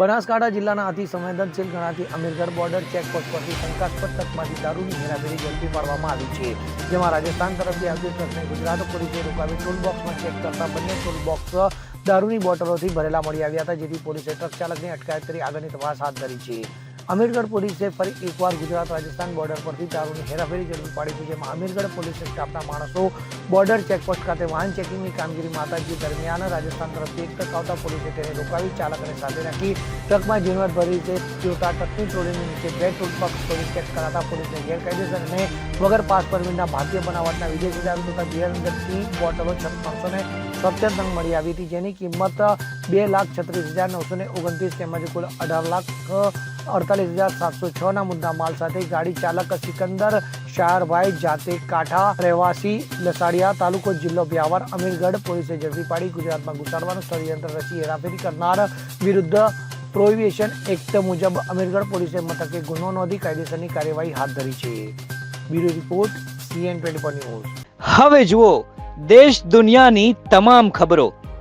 બનાસકાંઠા જિલ્લાના અતિ સંવેદનશીલ ગણાતી અમીરગઢ બોર્ડર ચેકપોસ્ટ પરથી શંકાસ્પદ તકમાંથી દારૂની હેરાફેરી ઝડપી પાડવામાં આવી છે, જેમાં રાજસ્થાન તરફથી આવતી ટ્રકને ગુજરાત પોલીસે રોકાવી ટોલ બોક્સમાં ચેક કરતા બંને ટોલ બોક્સ દારૂની બોટલોથી ભરેલા મળી આવ્યા હતા, જેથી પોલીસે ટ્રક ચાલકની અટકાયત કરી આગળની તપાસ હાથ ધરી છે. અમીરગઢ પોલીસે ફરી એકવાર ગુજરાત રાજસ્થાન બોર્ડર પરથી દારૂની હેરાફેરી ઝડપી પાડી છે જેમાં અમીરગઢ પોલીસ સ્ટાફના માણસો બોર્ડર ચેકપોસ્ટ ખાતે વાહન ચેકિંગની કામગીરી માતાજી દરમિયાન રાજસ્થાન તરફથી એક ટ્રક આવતા પોલીસે તેને રોકાવી ચાલકને સાથે રાખી ટ્રકમાં ઝીણવટ ભરી રીતે જોતા ટ્રકની ટ્રોલીની નીચે બે ટૂલ બોક્સ પોલીસ ચેક કરાતા પોલીસને ગેરકાયદેસર અને વગર પાસ પરમિટના ભારતીય બનાવટના વિદેશી દારૂ તથા બિયર અંદરથી બોટલો ત્રણસો ને સત્તર નંગ મળી આવી હતી, જેની કિંમત બે લાખ છત્રીસ હજાર નવસો ને ઓગણત્રીસ તેમજ કુલ અઢાર લાખ અડતાલીસ હજાર સાતસો છ ના મુદ્દા માલ સાથે ગાડી ચાલક સિકંદર શાહરભાઈ જાતે કાંઠા, રહેવાસી, લસાડિયા તાલુકો જિલ્લો બ્યાવર, અમીરગઢ પોલીસે ઝડપી પાડી ગુજરાતમાં ઘુસાડવાનું ષડયંત્ર રચી હેરાફેરી કરનાર વિરુદ્ધ પ્રોહિબિશન એક્ટ મુજબ અમીરગઢ પોલીસે મથકે ગુનો નોંધી કાયદેસરની કાર્યવાહી હાથ ધરી છે. Bureau report, CN twenty news. હવે જુઓ, દેશ દુનિયાની તમામ ખબરો.